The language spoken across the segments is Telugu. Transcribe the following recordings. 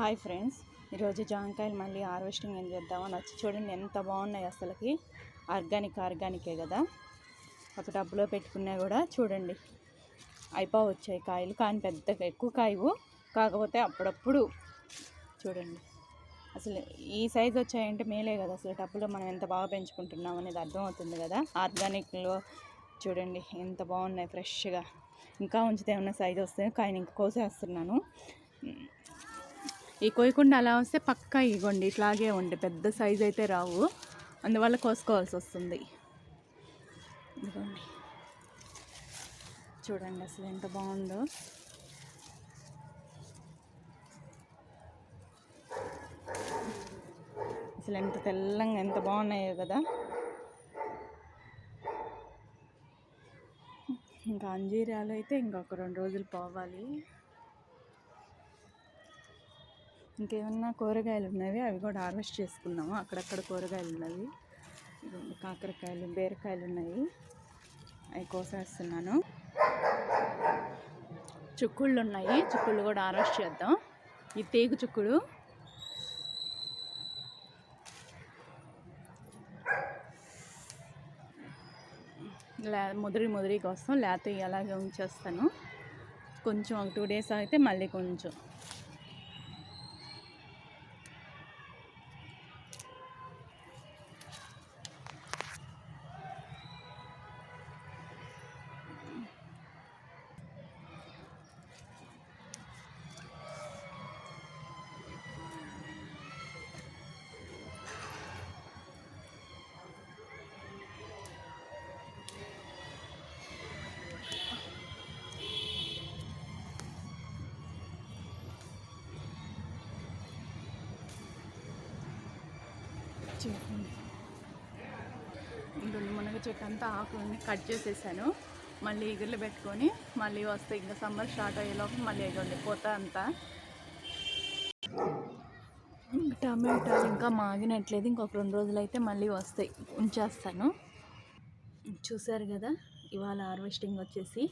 Hi friends. ఈరోజు జాంకాయలు మళ్ళీ హార్వెస్టింగ్ ఏం చేద్దామని వచ్చి చూడండి. ఎంత బాగున్నాయి అసలుకి. ఆర్గానిక్ ఆర్గానికే కదా. ఒక డబ్బులో పెట్టుకున్నా కూడా చూడండి. అయిపో వచ్చాయి కాయలు. కానీ పెద్దగా ఎక్కువ కాయవు. కాకపోతే అప్పుడప్పుడు చూడండి. అసలు ఈ సైజ్ వచ్చాయంటే మేలే కదా. అసలు డబ్బులో మనం ఎంత బాగా పెంచుకుంటున్నాం అనేది అర్థమవుతుంది కదా. ఆర్గానిక్లో చూడండి. ఎంత బాగున్నాయి ఫ్రెష్గా. ఇంకా ఉంచితే ఏమన్నా సైజ్ వస్తే కాయని ఇంకా కోసేస్తున్నాను. ఈ కోయకుండా అలా వస్తే పక్కా ఇగోండి ఇట్లాగే ఉండి. పెద్ద సైజ్ అయితే రావు. అందువల్ల కోసుకోవాల్సి వస్తుంది. ఇదిగోండి. చూడండి అసలు ఎంత బాగుందో. అసలు ఎంత తెల్లంగా ఎంత బాగున్నాయో కదా. ఇంకా అంజీరాలు అయితే ఇంకొక రెండు రోజులు పోవాలి. ఇంకేమన్నా కూరగాయలు ఉన్నవి అవి కూడా హార్వెస్ట్ చేసుకున్నాము అక్కడక్కడ కూరగాయలు ఉన్నవి కాకరకాయలు బీరకాయలు ఉన్నాయి అవి కోసేస్తున్నాను. చుక్కుళ్ళు ఉన్నాయి చుక్కుళ్ళు కూడా హార్వెస్ట్ చేద్దాం. ఈ తేగు చుక్కుడు లే ముదిరి ముదిరి కోసం లేత అలాగే ఉంచేస్తాను. కొంచెం ఒక టూ డేస్ అయితే మళ్ళీ కొంచెం. చెట్టు ఇందులో మునగ చెట్టు అంతా ఆకులని కట్ చేసేసాను. మళ్ళీ ఎగుర్లు పెట్టుకొని మళ్ళీ వస్తే ఇంకా సమ్మర్ స్టార్ట్ అయ్యేలోపు మళ్ళీ ఎగుండి పోతా అంతా. టమాటాలు ఇంకా మాగినట్లేదు. ఇంకొక రెండు రోజులు అయితే మళ్ళీ వస్తాయి. ఉంచేస్తాను. చూసారు కదా ఇవాళ హార్వెస్టింగ్ వచ్చేసి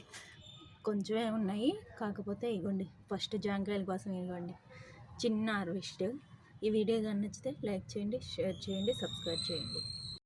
కొంచెమే ఉన్నాయి. కాకపోతే ఇగోండి ఫస్ట్ జాంకాయల కోసం ఇవ్వండి చిన్న హార్వెస్ట్. ఈ వీడియో కానీ నచ్చితే లైక్ చేయండి షేర్ చేయండి సబ్స్క్రైబ్ చేయండి.